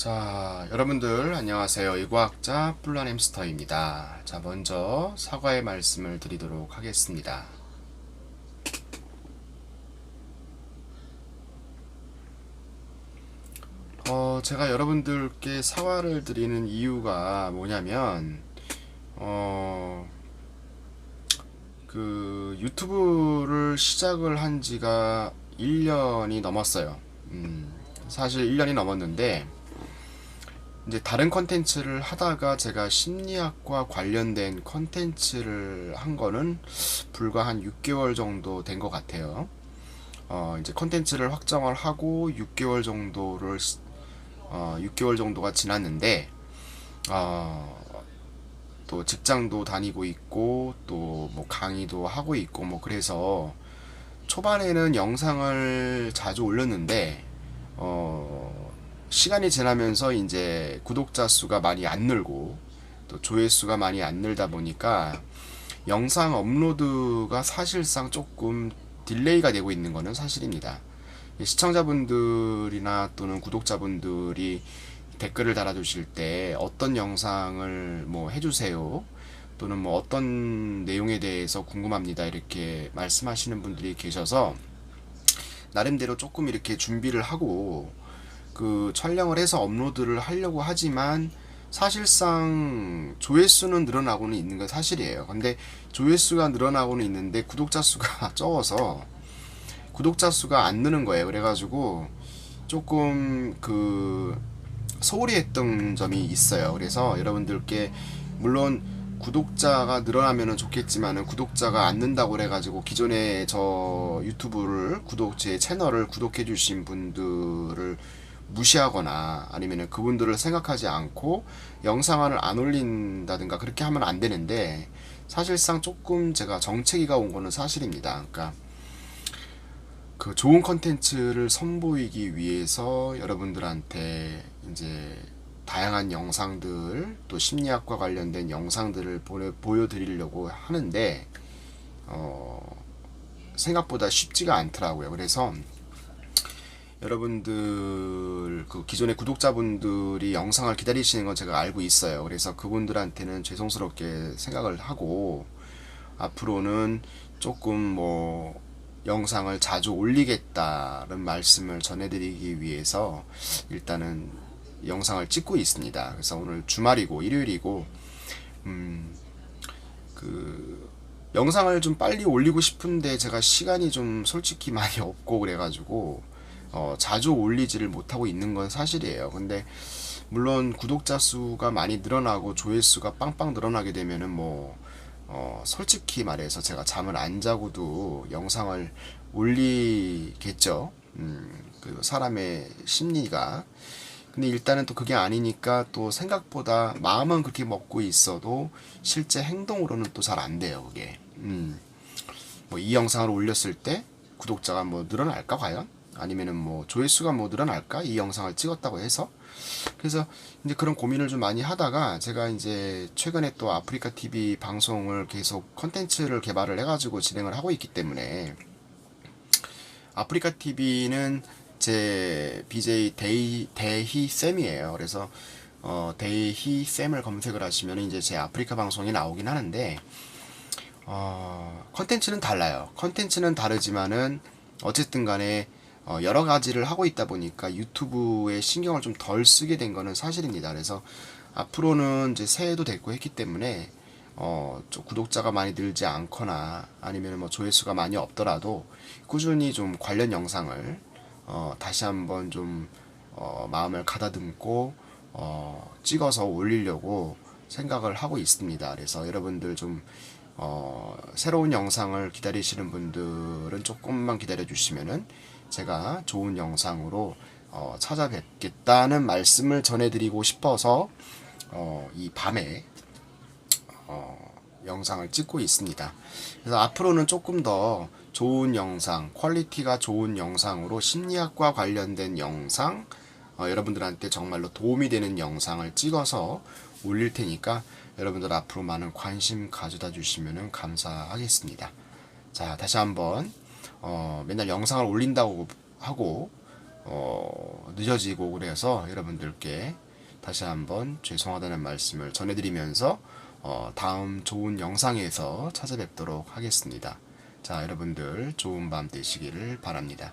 자, 여러분들 안녕하세요. 의과학자 플란 햄스터입니다. 자, 먼저 사과의 말씀을 드리도록 하겠습니다. 어, 제가 여러분들께 사과를 드리는 이유가 뭐냐면, 어, 그 유튜브를 시작을 한 지가 1년이 넘었어요. 음, 사실 1년이 넘었는데, 이제 다른 컨텐츠를 하다가 제가 심리학과 관련된 컨텐츠를 한 거는 불과 한 6개월 정도 된 것 같아요. 어, 이제 컨텐츠를 확정을 하고 6개월 정도를, 어, 6개월 정도가 지났는데, 어, 또 직장도 다니고 있고, 또 뭐 강의도 하고 있고, 뭐 그래서 초반에는 영상을 자주 올렸는데, 어, 시간이 지나면서 이제 구독자 수가 많이 안 늘고 또 조회수가 많이 안 늘다 보니까 영상 업로드가 사실상 조금 딜레이가 되고 있는 것은 사실입니다. 시청자분들이나 또는 구독자분들이 댓글을 달아주실 때 어떤 영상을 뭐 해주세요. 또는 뭐 어떤 내용에 대해서 궁금합니다. 이렇게 말씀하시는 분들이 계셔서 나름대로 조금 이렇게 준비를 하고 그 촬영을 해서 업로드를 하려고 하지만 사실상 조회수는 늘어나고는 있는 건 사실이에요. 근데 조회수가 늘어나고는 있는데 구독자 수가 적어서 구독자 수가 안 느는 거예요. 그래가지고 조금 그 소홀히 했던 점이 있어요. 그래서 여러분들께 물론 구독자가 늘어나면 좋겠지만은 구독자가 안 는다고 그래가지고 기존에 저 유튜브를 구독 제 채널을 구독해 주신 분들을 무시하거나 아니면 그분들을 생각하지 않고 영상을 안 올린다든가 그렇게 하면 안 되는데 사실상 조금 제가 정체기가 온 거는 사실입니다. 그러니까 그 좋은 컨텐츠를 선보이기 위해서 여러분들한테 이제 다양한 영상들 또 심리학과 관련된 영상들을 보내, 보여드리려고 하는데 어, 생각보다 쉽지가 않더라고요. 그래서 여러분들 그 기존의 구독자분들이 영상을 기다리시는 건 제가 알고 있어요. 그래서 그분들한테는 죄송스럽게 생각을 하고 앞으로는 조금 뭐 영상을 자주 올리겠다는 말씀을 전해드리기 위해서 일단은 영상을 찍고 있습니다. 그래서 오늘 주말이고 일요일이고 음 그 영상을 좀 빨리 올리고 싶은데 제가 시간이 좀 솔직히 많이 없고 그래가지고 어, 자주 올리지를 못하고 있는 건 사실이에요. 근데 물론 구독자 수가 많이 늘어나고 조회수가 빵빵 늘어나게 되면은 뭐 어, 솔직히 말해서 제가 잠을 안 자고도 영상을 올리겠죠. 음, 그 사람의 심리가. 근데 일단은 또 그게 아니니까 또 생각보다 마음은 그렇게 먹고 있어도 실제 행동으로는 또 잘 안 돼요, 그게. 음. 뭐 이 영상을 올렸을 때 구독자가 뭐 늘어날까 과연? 아니면은 뭐 조회수가 뭐 늘어날까 이 영상을 찍었다고 해서 그래서 이제 그런 고민을 좀 많이 하다가 제가 이제 최근에 또 아프리카 TV 방송을 계속 컨텐츠를 개발을 해가지고 진행을 하고 있기 때문에 아프리카 TV는 제 BJ 데이 대희 쌤이에요. 그래서 어 대희 쌤을 검색을 하시면 이제 제 아프리카 방송이 나오긴 하는데 어 컨텐츠는 달라요. 컨텐츠는 다르지만은 어쨌든 간에 어, 여러 가지를 하고 있다 보니까 유튜브에 신경을 좀 덜 쓰게 된 거는 사실입니다. 그래서 앞으로는 이제 새해도 됐고 했기 때문에 어, 좀 구독자가 많이 늘지 않거나 아니면 뭐 조회수가 많이 없더라도 꾸준히 좀 관련 영상을 어, 다시 한번 좀 어, 마음을 가다듬고 어, 찍어서 올리려고 생각을 하고 있습니다. 그래서 여러분들 좀 어, 새로운 영상을 기다리시는 분들은 조금만 기다려 주시면은 제가 좋은 영상으로 어, 찾아뵙겠다는 말씀을 전해드리고 싶어서 어, 이 밤에 어, 영상을 찍고 있습니다. 그래서 앞으로는 조금 더 좋은 영상, 퀄리티가 좋은 영상으로 심리학과 관련된 영상, 어, 여러분들한테 정말로 도움이 되는 영상을 찍어서 올릴 테니까 여러분들 앞으로 많은 관심 가져다 주시면 감사하겠습니다. 자, 다시 한번 어, 맨날 영상을 올린다고 하고 어, 늦어지고 그래서 여러분들께 다시 한번 죄송하다는 말씀을 전해드리면서 어, 다음 좋은 영상에서 찾아뵙도록 하겠습니다. 자, 여러분들 좋은 밤 되시기를 바랍니다.